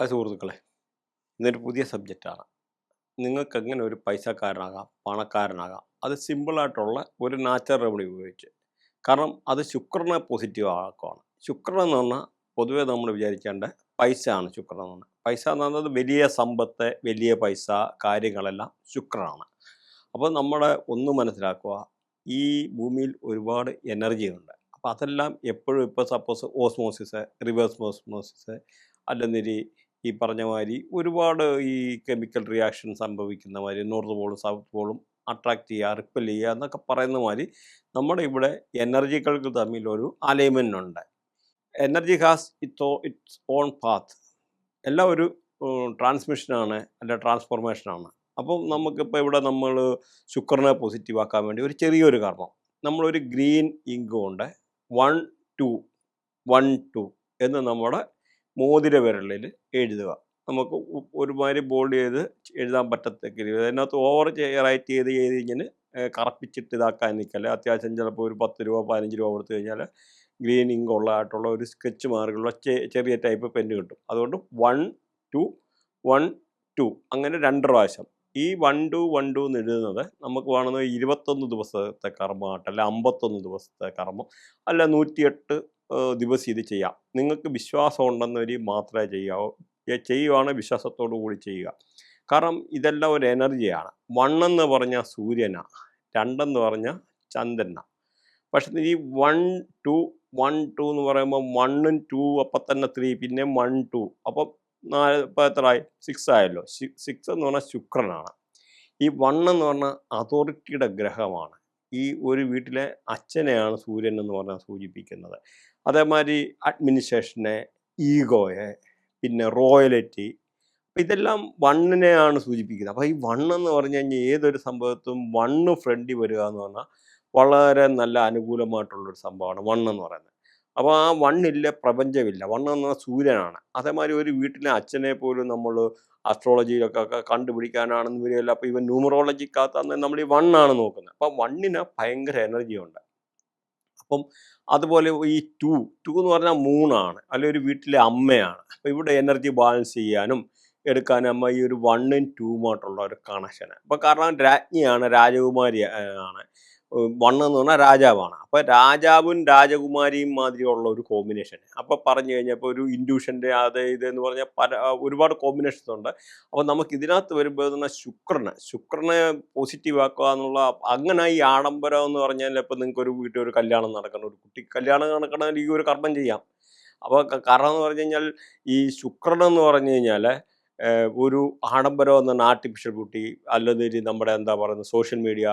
Hi സുഹൃത്തുക്കളെ ഇന്നൊരു പുതിയ സബ്ജക്റ്റാണ് നിങ്ങൾക്ക് എങ്ങനെ ഒരു പൈസക്കാരനാകാം പണക്കാരനാകാം അത് സിമ്പിളായിട്ടുള്ള ഒരു നാച്ചുറൽ റെമഡി ഉപയോഗിച്ച്. കാരണം അത് ശുക്രനെ പോസിറ്റീവ് ആക്കുവാണ്. ശുക്രൻ എന്ന് പറഞ്ഞാൽ പൊതുവേ നമ്മൾ വിചാരിക്കേണ്ട പൈസ ആണ് ശുക്രൻ എന്ന് പറഞ്ഞാൽ. പൈസ എന്ന് പറഞ്ഞത് വലിയ സമ്പത്ത് വലിയ പൈസ കാര്യങ്ങളെല്ലാം ശുക്രനാണ്. അപ്പോൾ നമ്മുടെ ഒന്ന് മനസ്സിലാക്കുക ഈ ഭൂമിയിൽ ഒരുപാട് എനർജി ഉണ്ട്. അപ്പോൾ അതെല്ലാം എപ്പോഴും ഇപ്പോൾ സപ്പോസ് ഓസ്മോസിസ് റിവേഴ്സ് ഓസ്മോസിസ് അല്ലെന്നിരി ഈ പറഞ്ഞ മാതിരി ഒരുപാട് ഈ കെമിക്കൽ റിയാക്ഷൻ സംഭവിക്കുന്ന മാതിരി നോർത്ത് പോളും സൗത്ത് പോളും അട്രാക്റ്റ് ചെയ്യുക റിപ്പൽ ചെയ്യുക എന്നൊക്കെ പറയുന്ന മാതിരി നമ്മുടെ ഇവിടെ എനർജികൾക്ക് തമ്മിൽ ഒരു അലൈൻമെന്റ് ഉണ്ട്. Energy has it it's on path. എല്ലാം ഒരു ട്രാൻസ്മിഷനാണ് അല്ല ട്രാൻസ്ഫോർമേഷനാണ്. അപ്പം നമുക്കിപ്പോൾ ഇവിടെ നമ്മൾ ശുക്രനെ പോസിറ്റീവ് ആക്കാൻ വേണ്ടി ഒരു ചെറിയൊരു കർമ്മം. നമ്മളൊരു ഗ്രീൻ ഇങ്ക് കൊണ്ട് വൺ ടു വൺ ടു എന്ന് നമ്മുടെ മോതിര വിരലിൽ എഴുതുക. നമുക്ക് ഒരുമാതിരി ബോൾഡ് ചെയ്ത് എഴുതാൻ പറ്റത്തക്ക രീതി അതിനകത്ത് ഓവർ റൈറ്റ് ചെയ്ത് ചെയ്ത് കഴിഞ്ഞാൽ കറപ്പിച്ചിട്ട് ഇതാക്കാൻ നിൽക്കല്ല അത്യാവശ്യം ചിലപ്പോൾ ഒരു പത്ത് രൂപ പതിനഞ്ച് രൂപ കൊടുത്തു കഴിഞ്ഞാൽ ഗ്രീൻ ഇങ്ക് ഉള്ളതായിട്ടുള്ള ഒരു സ്കെച്ച് മാർക്കുള്ള ചെറിയ ടൈപ്പ് പെന്ന് കിട്ടും. അതുകൊണ്ട് വൺ ടു വൺ ടു അങ്ങനെ രണ്ട് പ്രാവശ്യം. ഈ വൺ ടു വൺ ടു എന്ന് എഴുതുന്നത് നമുക്ക് വേണമെന്ന് ഇരുപത്തൊന്ന് ദിവസത്തെ കർമ്മമാകട്ടെ അല്ല അമ്പത്തൊന്ന് ദിവസത്തെ കർമ്മം അല്ല നൂറ്റിയെട്ട് ദിവസം ഇത് ചെയ്യാം. നിങ്ങൾക്ക് വിശ്വാസം ഉണ്ടെന്നവർ മാത്രമേ ചെയ്യാവൂ. ഏ, ചെയ്യുവാണെങ്കിൽ വിശ്വാസത്തോടു കൂടി ചെയ്യുക. കാരണം ഇതെല്ലാം ഒരു എനർജിയാണ് വണ്ണെന്ന് പറഞ്ഞാൽ സൂര്യനാണ് രണ്ടെന്ന് പറഞ്ഞാൽ ചന്ദ്രനാണ് പക്ഷെ ഈ വൺ ടു വൺ ടു എന്ന് പറയുമ്പോൾ വണ്ണും ടു അപ്പം തന്നെ ത്രീ പിന്നെ വൺ ടു അപ്പം നാല് ഇപ്പം എത്രയായി സിക്സ് ആയല്ലോ. സിക്സ് എന്ന് പറഞ്ഞാൽ ശുക്രനാണ്. ഈ വൺ എന്ന് പറഞ്ഞാൽ അതോറിറ്റിയുടെ ഗ്രഹമാണ്. ഈ ഒരു വീട്ടിലെ അച്ഛനെയാണ് സൂര്യൻ എന്ന് പറഞ്ഞാൽ സൂചിപ്പിക്കുന്നത്. അതേമാതിരി അഡ്മിനിസ്ട്രേഷനെ ഈഗോയെ പിന്നെ റോയലിറ്റി അപ്പം ഇതെല്ലാം വണ്ണിനെയാണ് സൂചിപ്പിക്കുന്നത്. അപ്പോൾ ഈ വണ്ണെന്ന് പറഞ്ഞു കഴിഞ്ഞാൽ ഏതൊരു സംഭവത്തും വണ്ണ് ഫ്രണ്ടി വരിക എന്ന് പറഞ്ഞാൽ വളരെ നല്ല അനുകൂലമായിട്ടുള്ളൊരു സംഭവമാണ് വണ്ണെന്ന് പറയുന്നത്. അപ്പോൾ ആ വണ്ണില്ല പ്രപഞ്ചമില്ല. വണ്ണെന്ന് പറഞ്ഞാൽ സൂര്യനാണ്. അതേമാതിരി ഒരു വീട്ടിലെ അച്ഛനെ പോലും നമ്മൾ അസ്ട്രോളജിയിലൊക്കെ കണ്ടുപിടിക്കാനാണെന്ന് വരികയല്ല. അപ്പോൾ ഇവൻ ന്യൂമറോളജിക്കകത്ത് നമ്മൾ ഈ വണ്ണാണ് നോക്കുന്നത്. അപ്പോൾ വണ്ണിന് ഭയങ്കര എനർജി ഉണ്ട്. അപ്പം അതുപോലെ ഈ ടു ടു എന്ന് പറഞ്ഞാൽ മൂണാണ് അല്ലെ ഒരു വീട്ടിലെ അമ്മയാണ്. അപ്പോൾ ഇവിടെ എനർജി ബാലൻസ് ചെയ്യാനും എടുക്കാനും അമ്മ ഈ ഒരു വണ്ണും ടൂമായിട്ടുള്ള ഒരു കണക്ഷനാണ് അപ്പോൾ കാരണം രാജ്ഞിയാണ് രാജകുമാരി ആണ്. വണ്ണം എന്ന് പറഞ്ഞാൽ രാജാവാണ്. അപ്പോൾ രാജാവും രാജകുമാരിയും മാതിരിയുള്ള ഒരു കോമ്പിനേഷൻ അപ്പോൾ പറഞ്ഞു കഴിഞ്ഞപ്പോൾ ഒരു ഇൻഡ്യൂഷന്റെ അത് ഇത് എന്ന് പറഞ്ഞാൽ പല ഒരുപാട് കോമ്പിനേഷൻസ് ഉണ്ട്. അപ്പോൾ നമുക്ക് ഇതിനകത്ത് വരുമ്പോൾ തന്നെ ശുക്രനെ ശുക്രനെ പോസിറ്റീവ് ആക്കുക എന്നുള്ള അങ്ങനെ ഈ ആഡംബരം എന്ന് പറഞ്ഞാൽ ഇപ്പൊ നിങ്ങൾക്ക് ഒരു വീട്ടിൽ ഒരു കല്യാണം നടക്കണം ഒരു കുട്ടി കല്യാണം നടക്കണമെങ്കിൽ ഈ ഒരു കർമ്മം ചെയ്യാം. അപ്പോൾ കാരണം എന്ന് പറഞ്ഞു കഴിഞ്ഞാൽ ഈ ശുക്രൻ എന്ന് പറഞ്ഞു കഴിഞ്ഞാൽ ഒരു ആഡംബരം എന്ന ആർട്ടിഫിഷ്യൽ ബ്യൂട്ടി അല്ലെങ്കിൽ നമ്മുടെ എന്താ പറയുന്നത് സോഷ്യൽ മീഡിയ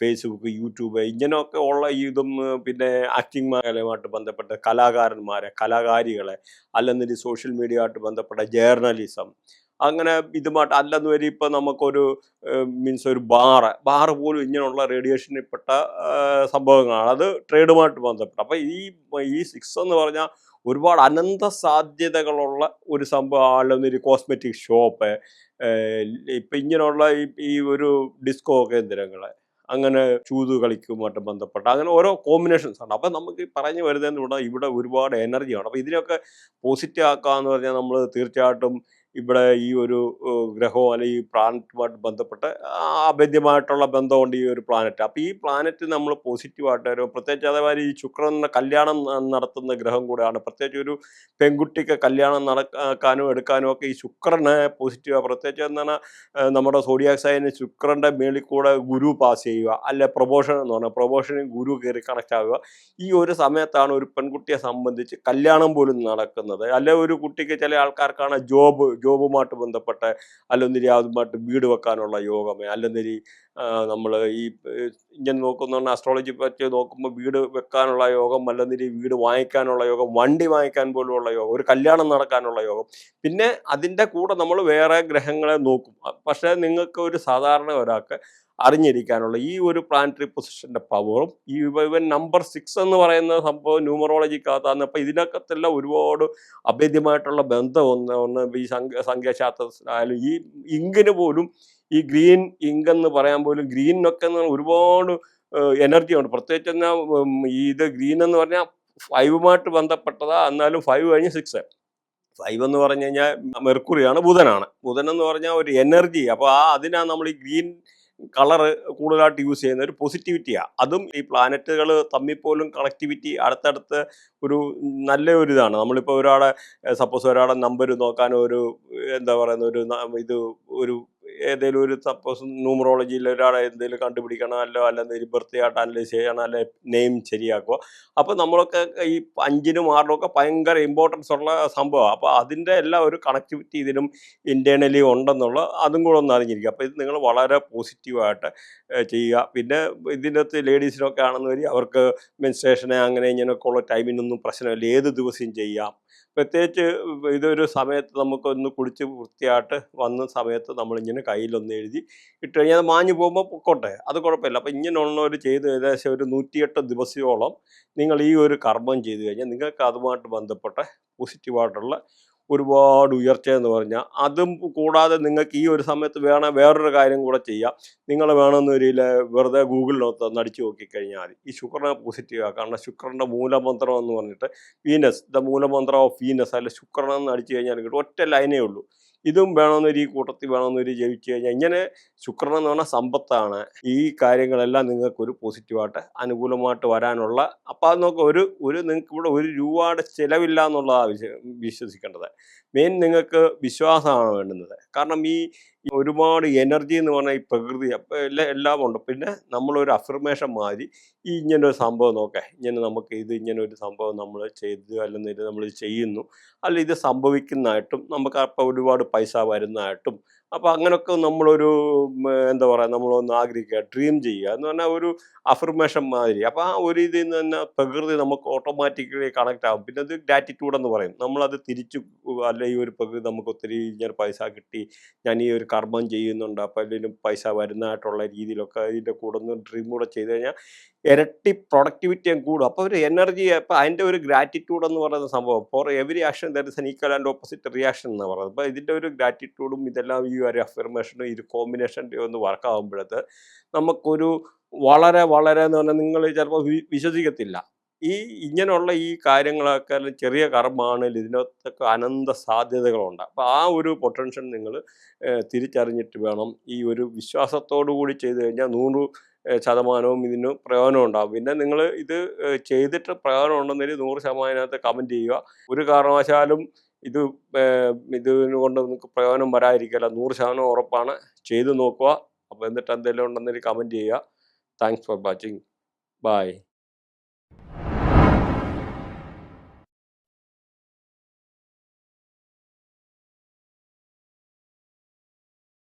ഫേസ്ബുക്ക് യൂട്യൂബ് ഇങ്ങനെയൊക്കെ ഉള്ള ഇതും പിന്നെ ആക്ടിങ് മേഖലയുമായിട്ട് ബന്ധപ്പെട്ട കലാകാരന്മാരെ കലാകാരികളെ അല്ലെങ്കിൽ സോഷ്യൽ മീഡിയ ആയിട്ട് ബന്ധപ്പെട്ട ജേർണലിസം അങ്ങനെ ഇതുമായിട്ട് അല്ലെന്ന് വരെ ഇപ്പം നമുക്കൊരു മീൻസ് ഒരു ബാറ് ബാറ് പോലും ഇങ്ങനെയുള്ള റേഡിയേഷനിൽപ്പെട്ട സംഭവങ്ങളാണ്. അത് ട്രേഡുമായിട്ട് ബന്ധപ്പെട്ട. അപ്പം ഈ ഈ സിക്സ് എന്ന് പറഞ്ഞാൽ ഒരുപാട് അനന്ത സാധ്യതകളുള്ള ഒരു സംഭവം ഒരു കോസ്മെറ്റിക് ഷോപ്പ് ഇപ്പം ഇങ്ങനെയുള്ള ഈ ഒരു ഡിസ്കോ കേന്ദ്രങ്ങൾ അങ്ങനെ ചൂത് കളിക്കുമായിട്ട് ബന്ധപ്പെട്ട അങ്ങനെ ഓരോ കോമ്പിനേഷൻസ് ഉണ്ട് അപ്പം നമുക്ക് പറഞ്ഞു വരുന്നതെന്ന് ഇവിടെ ഇവിടെ ഒരുപാട് എനർജിയാണ് അപ്പോൾ ഇതിനൊക്കെ പോസിറ്റീവ് ആക്കുക എന്ന് പറഞ്ഞാൽ നമ്മൾ തീർച്ചയായിട്ടും ഇവിടെ ഈ ഒരു ഗ്രഹവും അല്ലെങ്കിൽ ഈ പ്ലാനറ്റുമായിട്ട് ബന്ധപ്പെട്ട് അഭേദ്യമായിട്ടുള്ള ബന്ധമുണ്ട് ഈ ഒരു പ്ലാനറ്റ്. അപ്പോൾ ഈ പ്ലാനറ്റ് നമ്മൾ പോസിറ്റീവായിട്ട് വരും. പ്രത്യേകിച്ച് അതേമാതിരി ഈ ശുക്രൻ കല്യാണം നടത്തുന്ന ഗ്രഹം കൂടെയാണ്. പ്രത്യേകിച്ച് ഒരു പെൺകുട്ടിക്ക് കല്യാണം നടക്കാനും എടുക്കാനും ഒക്കെ ഈ ശുക്രനെ പോസിറ്റീവാണ് പ്രത്യേകിച്ച് എന്താണ് നമ്മുടെ സോഡിയാക് സൈന് ശുക്രന്റെ മേളിൽ കൂടെ ഗുരു പാസ് ചെയ്യുക അല്ലെ പ്രൊബോഷൻ എന്ന് പറഞ്ഞാൽ പ്രൊമോഷനും ഗുരു കയറി കണക്ട് ആവുക. ഈ ഒരു സമയത്താണ് ഒരു പെൺകുട്ടിയെ സംബന്ധിച്ച് കല്യാണം പോലും നടക്കുന്നത്. അല്ലെ ഒരു കുട്ടിക്ക് ചില ആൾക്കാർക്കാണ് ജോബ് ജോബുമായിട്ട് ബന്ധപ്പെട്ട് അല്ലെന്നിരി അതുമായിട്ട് വീട് വെക്കാനുള്ള യോഗമേ അല്ലെന്നിരി നമ്മൾ ഈ ഇങ്ങനെ നോക്കുന്ന അസ്ട്രോളജി പറ്റി നോക്കുമ്പോൾ വീട് വെക്കാനുള്ള യോഗം അല്ലെന്നിരി വീട് വാങ്ങിക്കാനുള്ള യോഗം വണ്ടി വാങ്ങിക്കാൻ പോലുമുള്ള യോഗം ഒരു കല്യാണം നടക്കാനുള്ള യോഗം. പിന്നെ അതിന്റെ കൂടെ നമ്മൾ വേറെ ഗ്രഹങ്ങളെ നോക്കും. പക്ഷേ നിങ്ങൾക്ക് ഒരു സാധാരണ ഒരാൾക്ക് അറിഞ്ഞിരിക്കാനുള്ള ഈ ഒരു പ്ലാനറ്ററി പൊസിഷന്റെ പവറും ഈ ഇവ- ഇവൻ നമ്പർ സിക്സ് എന്ന് പറയുന്ന സംഭവം ന്യൂമറോളജിക്കകത്താണ് അപ്പോൾ ഇതിനകത്തെല്ലാം ഒരുപാട് അഭേദ്യമായിട്ടുള്ള ബന്ധം ഒന്ന് ഒന്ന് ഈ സംഖ്യ സംഖ്യാശാസ്ത്രത്തിലായാലും ഈ ഇങ്കിന് പോലും ഈ ഗ്രീൻ ഇങ്ക് എന്ന് പറയാൻ പോലും ഗ്രീനൊക്കെ എന്ന് ഒരുപാട് എനർജി ഉണ്ട്. പ്രത്യേകിച്ച് എന്നാൽ ഇത് ഗ്രീൻ എന്ന് പറഞ്ഞാൽ ഫൈവുമായിട്ട് ബന്ധപ്പെട്ടതാ. എന്നാലും ഫൈവ് കഴിഞ്ഞ് സിക്സ്. ഫൈവ് എന്ന് പറഞ്ഞു കഴിഞ്ഞാൽ മെർക്കുറിയാണ് ബുധനാണ്. ബുധൻ എന്ന് പറഞ്ഞാൽ ഒരു എനർജി അപ്പോൾ ആ അതിനാണ് നമ്മൾ ഈ ഗ്രീൻ കളറ് കൂടുതലായിട്ട് യൂസ് ചെയ്യുന്ന ഒരു പോസിറ്റിവിറ്റിയാണ് അതും ഈ പ്ലാനറ്റുകൾ തമ്മിൽ പോലും കണക്ടിവിറ്റി അടുത്തടുത്ത് ഒരു നല്ല ഒരു ഇതാണ്. നമ്മളിപ്പോൾ ഒരാളെ സപ്പോസ് ഒരാളെ നമ്പർ നോക്കാൻ ഒരു എന്താ പറയുന്ന ഒരു ഇത് ഒരു ഏതെങ്കിലും ഒരു സപ്പോസ് ന്യൂമറോളജിയിൽ ഒരാളെ എന്തെങ്കിലും കണ്ടുപിടിക്കണം അല്ലോ അല്ല എന്തെങ്കിലും ബർത്ത് അനലൈസ് ചെയ്യണം അല്ലെ നെയിം ശരിയാക്കുക. അപ്പോൾ നമ്മളൊക്കെ ഈ അഞ്ചിനും ആറിനും ഒക്കെ ഭയങ്കര ഇമ്പോർട്ടൻസ് ഉള്ള സംഭവമാണ്. അപ്പോൾ അതിന്റെ എല്ലാം ഒരു കണക്ടിവിറ്റി ഇതിനും ഇന്റേർണലി ഉണ്ടെന്നുള്ള അതും കൂടെ ഒന്ന് അറിഞ്ഞിരിക്കുക. അപ്പോൾ ഇത് നിങ്ങൾ വളരെ പോസിറ്റീവായിട്ട് ചെയ്യുക. പിന്നെ ഇതിനകത്ത് ലേഡീസിനൊക്കെ ആണെന്ന് വരി അവർക്ക് മെൻസ്ട്രേഷനെ അങ്ങനെ ഇങ്ങനെയൊക്കെ ഉള്ള ടൈമിനൊന്നും പ്രശ്നമില്ല. ഏത് ദിവസവും ചെയ്യാം. പ്രത്യേകിച്ച് ഇതൊരു സമയത്ത് നമുക്കൊന്ന് കുടിച്ച് വൃത്തിയായിട്ട് വന്ന സമയത്ത് നമ്മളിങ്ങനെ കയ്യിലൊന്ന് എഴുതി ഇട്ട് കഴിഞ്ഞാൽ അത് മാഞ്ഞു പോകുമ്പോൾ പൊക്കോട്ടെ. അത് കുഴപ്പമില്ല. അപ്പം ഇങ്ങനെയുള്ളവർ ചെയ്ത് ഏകദേശം ഒരു നൂറ്റിയെട്ട് ദിവസത്തോളം നിങ്ങൾ ഈ ഒരു കർമ്മം ചെയ്തു കഴിഞ്ഞാൽ നിങ്ങൾക്ക് അതുമായിട്ട് ബന്ധപ്പെട്ട പോസിറ്റീവായിട്ടുള്ള ഒരുപാട് ഉയർച്ച എന്ന് പറഞ്ഞാൽ അതും കൂടാതെ നിങ്ങൾക്ക് ഈ ഒരു സമയത്ത് വേണം വേറൊരു കാര്യം കൂടെ ചെയ്യാം. നിങ്ങൾ വേണമെന്ന് വരിയിൽ വെറുതെ ഗൂഗിളിനകത്ത് ഒന്ന് അടിച്ചു നോക്കിക്കഴിഞ്ഞാൽ ഈ ശുക്രനെ പോസിറ്റീവ് കാരണം ശുക്രന്റെ മൂലമന്ത്രം എന്ന് പറഞ്ഞിട്ട് വീനസ് ദ മൂലമന്ത്രം ഓഫ് വീനസ് അല്ല ശുക്രനെന്ന് അടിച്ചു കഴിഞ്ഞാൽ കിട്ടും. ഒറ്റ ലൈനേ ഉള്ളൂ. ഇതും വേണമെന്നൊരു ഈ കൂട്ടത്തിൽ വേണമെന്നൊരു ജയിച്ചു കഴിഞ്ഞാൽ ഇങ്ങനെ ശുക്രൻ എന്ന് പറഞ്ഞാൽ സമ്പത്താണ്. ഈ കാര്യങ്ങളെല്ലാം നിങ്ങൾക്കൊരു പോസിറ്റീവായിട്ട് അനുകൂലമായിട്ട് വരാനുള്ള. അപ്പം അത് നോക്കുക ഒരു ഒരു നിങ്ങൾക്ക് ഇവിടെ ഒരു രൂപയുടെ ചിലവില്ല എന്നുള്ളതാണ് വിശ്വ- വിശ്വസിക്കേണ്ടത്. മെയിൻ നിങ്ങൾക്ക് വിശ്വാസമാണ് വേണ്ടുന്നത്. കാരണം ഈ ഒരുപാട് എനർജി എന്ന് പറഞ്ഞാൽ ഈ പ്രകൃതി എല്ലാം എല്ലാം ഉണ്ട്. പിന്നെ നമ്മളൊരു അഫർമേഷൻ മാതിരി ഈ ഇങ്ങനെ ഒരു സംഭവം നോക്കെ. ഇങ്ങനെ നമുക്ക് ഇത് ഇങ്ങനെ ഒരു സംഭവം നമ്മൾ ചെയ്തു അല്ലെങ്കിൽ നമ്മൾ ചെയ്യുന്നു. അല്ല ഇത് സംഭവിക്കുന്നതായിട്ടും നമുക്ക് അപ്പം ഒരുപാട് പൈസ വരുന്നതായിട്ടും അപ്പം അങ്ങനെയൊക്കെ നമ്മളൊരു എന്താ പറയുക നമ്മളൊന്ന് ആഗ്രഹിക്കുക ഡ്രീം ചെയ്യുക എന്ന് പറഞ്ഞാൽ ഒരു അഫർമേഷൻ മാതിരി. അപ്പോൾ ആ ഒരു ഇതിൽ നിന്ന് തന്നെ പ്രകൃതി നമുക്ക് ഓട്ടോമാറ്റിക്കലി കണക്ട് ആകും പിന്നെ അത് ഗ്രാറ്റിറ്റ്യൂഡ് എന്ന് പറയും. നമ്മളത് തിരിച്ചു അല്ല ഈ ഒരു പ്രകൃതി നമുക്ക് ഒത്തിരി ഞാൻ പൈസ കിട്ടി ഞാൻ ഈ ഒരു കർമ്മം ചെയ്യുന്നുണ്ട് അപ്പോൾ അതിലും പൈസ വരുന്നതായിട്ടുള്ള രീതിയിലൊക്കെ ഇതിന്റെ കൂടെ ഒന്ന് ഡ്രീം കൂടെ ചെയ്ത് കഴിഞ്ഞാൽ ഇരട്ടി പ്രൊഡക്ടിവിറ്റിയും കൂടും. അപ്പോൾ ഒരു എനർജി അപ്പോൾ അതിന്റെ ഒരു ഗ്രാറ്റിറ്റ്യൂഡ് എന്ന് പറയുന്ന സംഭവം. For every action there is an equal and opposite reaction എന്ന് പറയുന്നത്. അപ്പോൾ ഇതിന്റെ ഒരു ഗ്രാറ്റിറ്റ്യൂഡും ഇതെല്ലാം ഈ ഒരു അഫർമേഷനും ഈ ഒരു കോമ്പിനേഷന്റെ ഒന്ന് വർക്കാവുമ്പോഴത്ത് നമുക്കൊരു വളരെ വളരെ എന്ന് പറഞ്ഞാൽ നിങ്ങൾ ചിലപ്പോൾ വിശ്വസിക്കത്തില്ല. ഈ ഇങ്ങനെയുള്ള ഈ കാര്യങ്ങളൊക്കെ ചെറിയ കർമ്മമാണെങ്കിൽ ഇതിനകത്തൊക്കെ അനന്ത സാധ്യതകളുണ്ട്. അപ്പോൾ ആ ഒരു പൊട്ടൻഷ്യൽ നിങ്ങൾ തിരിച്ചറിഞ്ഞിട്ട് വേണം ഈ ഒരു വിശ്വാസത്തോടു കൂടി ചെയ്തു കഴിഞ്ഞാൽ നൂറ് ശതമാനവും ഇതിന് പ്രയോജനം ഉണ്ടാകും പിന്നെ നിങ്ങൾ ഇത് ചെയ്തിട്ട് പ്രയോജനം ഉണ്ടെന്നൊരു നൂറ് ശതമാനത്തിനകത്ത് കമന്റ് ചെയ്യുക. ഒരു കാരണവശാലും ഇത് ഇതിന് കൊണ്ട് നിങ്ങൾക്ക് പ്രയോജനം വരാതിരിക്കില്ല നൂറ് ശതമാനം ഉറപ്പാണ്. ചെയ്തു നോക്കുക. അപ്പോൾ എന്നിട്ട് എന്തെങ്കിലും ഉണ്ടെന്നൊരു കമന്റ് ചെയ്യുക. Thanks for watching bye